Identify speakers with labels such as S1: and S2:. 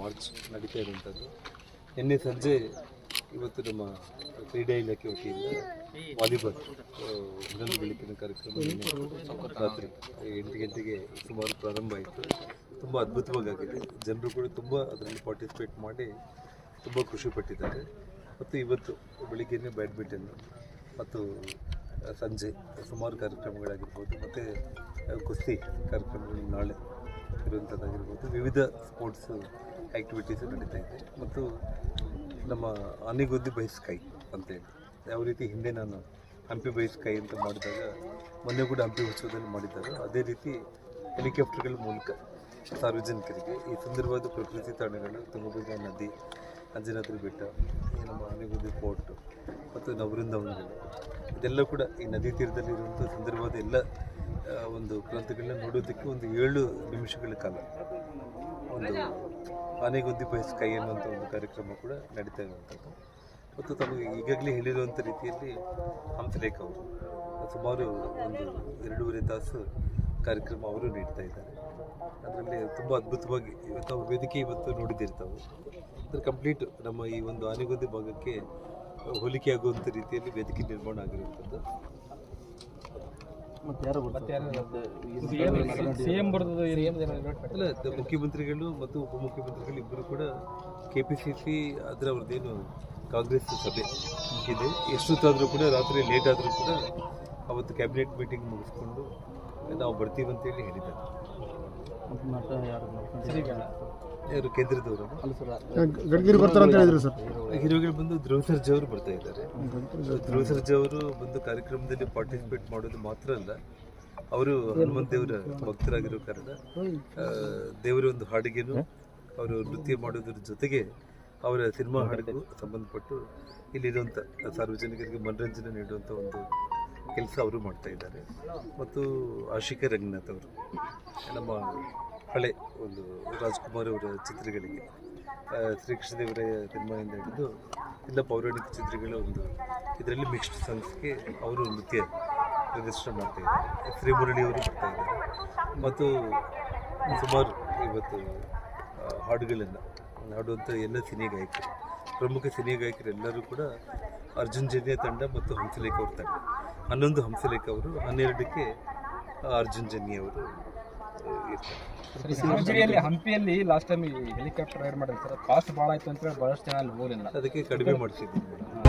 S1: March ನಡೀತಾ ಇರುವಂಥದ್ದು. ನಿನ್ನೆ ಸಂಜೆ ಇವತ್ತು ನಮ್ಮ ಕ್ರೀಡಾ ಇಲಾಖೆ ವತಿಯಿಂದ ವಾಲಿಬಾಲ್ ಹನ್ನೊಂದು ಬೆಳಕಿನ ಕಾರ್ಯಕ್ರಮ ರಾತ್ರಿ ಎಂಟು ಗಂಟೆಗೆ ಸುಮಾರು ಪ್ರಾರಂಭ ಆಯಿತು. ತುಂಬ ಅದ್ಭುತವಾಗಿ ಆಗಿದೆ ಜನರು ಕೂಡ ತುಂಬ ಅದರಲ್ಲಿ ಪಾರ್ಟಿಸಿಪೇಟ್ ಮಾಡಿ ತುಂಬ ಖುಷಿಪಟ್ಟಿದ್ದಾರೆ ಮತ್ತು ಇವತ್ತು ಬೆಳಿಗ್ಗೆನೇ ಬ್ಯಾಡ್ಮಿಂಟನ್ ಮತ್ತು ಸಂಜೆ ಸುಮಾರು ಕಾರ್ಯಕ್ರಮಗಳಾಗಿರ್ಬೋದು. ಮತ್ತು ಕುಸ್ತಿ ಕಾರ್ಯಕ್ರಮಗಳು ನಾಳೆ ಇರುವಂಥದ್ದಾಗಿರ್ಬೋದು ವಿವಿಧ ಸ್ಪೋರ್ಟ್ಸ್ ಆ್ಯಕ್ಟಿವಿಟೀಸ್ ನಡೀತಾ ಇದೆ. ಮತ್ತು ನಮ್ಮ ಅನಿಗುದ್ದಿ ಬೈಸ್ಕೈ ಅಂತೇಳಿ ಯಾವ ರೀತಿ ಹಿಂದೆ ನಾನು ಹಂಪಿ ಬೈಸ್ಕೈ ಅಂತ ಮಾಡಿದಾಗ, ಮೊನ್ನೆ ಕೂಡ ಹಂಪಿ ಉತ್ಸವದಲ್ಲಿ ಮಾಡಿದ್ದಾರೆ ಅದೇ ರೀತಿ ಹೆಲಿಕಾಪ್ಟರ್ಗಳ ಮೂಲಕ ಸಾರ್ವಜನಿಕರಿಗೆ ಈ ಸುಂದರವಾದ ಪ್ರಕೃತಿ ತಾಣಗಳು ತುಂಗಭದ್ರಾ ನದಿ, ಅಂಜನಾದ್ರಿ ಬೆಟ್ಟ ನಮ್ಮ ಆನೆಗುದ್ದಿ ಫೋರ್ಟ್, ಮತ್ತು ನವೃಂದವನಗಳು, ಇದೆಲ್ಲ ಕೂಡ ಈ ನದಿ ತೀರದಲ್ಲಿರುವಂಥ ಸುಂದರವಾದ ಎಲ್ಲ ಒಂದು ಗ್ರಂಥಗಳನ್ನ ನೋಡೋದಕ್ಕೆ ಒಂದು ಏಳು ನಿಮಿಷಗಳ ಕಾಲ. ಒಂದು ಆನೆಗುದ್ದಿ ಬಯಸ್ ಕೈ ಅನ್ನುವಂಥ ಒಂದು ಕಾರ್ಯಕ್ರಮ ಕೂಡ ನಡೀತಾ ಇರುವಂಥದ್ದು. ಮತ್ತು ತಮಗೆ ಈಗಾಗಲೇ ಹೇಳಿರುವಂಥ ರೀತಿಯಲ್ಲಿ ಹಂಸಲೇಖ ಅವರು, ಸುಮಾರು ಒಂದು ಎರಡೂವರೆ ತಾಸು ಕಾರ್ಯಕ್ರಮ ಅವರು ನೀಡ್ತಾ ಇದ್ದಾರೆ. ಅದರಲ್ಲಿ ತುಂಬ ಅದ್ಭುತವಾಗಿ ಇವತ್ತು ವೇದಿಕೆ ಇವತ್ತು ನೋಡಿದಿರ್ತಾವೆ ಅಂದರೆ ಕಂಪ್ಲೀಟ್ ನಮ್ಮ ಈ ಒಂದು ಆನೆಗೊಂದಿ ಭಾಗಕ್ಕೆ ಹೋಲಿಕೆ ಆಗುವಂಥ ರೀತಿಯಲ್ಲಿ ವೇದಿಕೆ ನಿರ್ಮಾಣ ಆಗಿರುವಂಥದ್ದು.
S2: ಸಿಎಂ ಬರ್ತದೆ
S1: ಅಲ್ಲ ದ- ಮುಖ್ಯಮಂತ್ರಿಗಳು ಮತ್ತು ಉಪಮುಖ್ಯಮಂತ್ರಿಗಳು ಇಬ್ಬರು ಕೂಡ ಕೆ ಪಿ ಸಿ ಸಿ ಅದರ ಅವ್ರದ್ದೇನು ಕಾಂಗ್ರೆಸ್ ಸಭೆ ಇದೆ. ಎಷ್ಟೊತ್ತಾದರೂ ಕೂಡ ರಾತ್ರಿ ಲೇಟ್ ಆದರೂ ಕೂಡ ಅವತ್ತು ಕ್ಯಾಬಿನೆಟ್ ಮೀಟಿಂಗ್ ಮುಗಿಸ್ಕೊಂಡು ನಾವು ಬರ್ತೀವಿ ಅಂತೇಳಿ ಹೇಳಿದ್ದಾರೆ. ಯಾರು ಕೇಂದ್ರದವರು.
S3: ಗಡ್ಗಿರಿ ಬರ್ತಾರೆ ಅಂತ ಹೇಳಿದ್ರು ಸರ್.
S1: ಬಂದು ಧ್ರುವ ಸರ್ಜಾ ಅವರು ಬರ್ತಾ ಇದ್ದಾರೆ. ಧ್ರುವ ಸರ್ಜಾ ಅವರು ಬಂದು ಕಾರ್ಯಕ್ರಮದಲ್ಲಿ ಪಾರ್ಟಿಸಿಪೇಟ್ ಮಾಡೋದು ಮಾತ್ರ ಅಲ್ಲ ಅವರು ಹನುಮಂತ ದೇವರ ಭಕ್ತರಾಗಿರೋ ಕಾರಣ ಆ, ದೇವರ ಒಂದು ಹಾಡಿಗೆನು ಅವರು ನೃತ್ಯ ಮಾಡೋದ್ರ ಜೊತೆಗೆ ಅವರ ಸಿನಿಮಾ ಹಾಡಿಗೂ ಸಂಬಂಧಪಟ್ಟು ಇಲ್ಲಿರುವಂಥ ಸಾರ್ವಜನಿಕರಿಗೆ ಮನರಂಜನೆ ನೀಡುವಂಥ ಒಂದು ಕೆಲಸ ಅವರು ಮಾಡ್ತಾ ಇದ್ದಾರೆ. ಮತ್ತು ಆಶಿಕ ರಂಗನಾಥ್ ಅವರು ನಮ್ಮ ಹಳೆ ಒಂದು ರಾಜ್ಕುಮಾರ್ ಅವರ ಚಿತ್ರಗಳಿಗೆ ಶ್ರೀಕೃಷ್ಣದೇವರ ಸಿನಿಮಾಯಿಂದ ಹಿಡಿದು ಎಲ್ಲ ಪೌರಾಣಿಕ ಚಿತ್ರಗಳ ಒಂದು ಇದರಲ್ಲಿ ಮಿಕ್ಸ್ಡ್ ಸಾಂಗ್ಸ್ಗೆ ಅವರು ನೃತ್ಯ ಪ್ರದರ್ಶನ ಮಾಡ್ತಾ ಇದ್ದಾರೆ. ಶ್ರೀಮುರಳಿ ಅವರು ಬರ್ತಾ ಇದ್ದಾರೆ. ಮತ್ತು ಸುಮಾರು ಇವತ್ತು ಹಾಡುಗಳನ್ನು ಹಾಡುವಂಥ ಎಲ್ಲ ಸಿನಿ ಗಾಯಕರು, ಪ್ರಮುಖ ಸಿನಿ ಗಾಯಕರೆಲ್ಲರೂ ಕೂಡ ಅರ್ಜುನ್ ಜನ್ಯ ತಂಡ ಮತ್ತು ಹಂಸಲೇಖ ಅವ್ರ ತಂಡ. ಹನ್ನೊಂದು ಹಂಸಲೇಖ ಅವರು, ಹನ್ನೆರಡಕ್ಕೆ ಅರ್ಜುನ್ ಜನ್ಯ ಅವರು
S2: ಸಾರ್ವಜನಿಕರಲ್ಲಿ ಹಂಪಿಯಲ್ಲಿ ಲಾಸ್ಟ್ ಟೈಮ್ ಹೆಲಿಕಾಪ್ಟರ್ ರೈಡ್ ಮಾಡಿದ್ರು. ಸರ್ ಕಾಸ್ಟ್ ಭಾಳ ಆಯ್ತು ಅಂತ ಹೇಳಿ ಬಹಳಷ್ಟು ಜನ ಅಲ್ಲಿ ಹೋಗಲಿಲ್ಲ.
S1: ಅದಕ್ಕೆ ಕಡಿಮೆ ಮಾಡಿಸಿದ್ದೀನಿ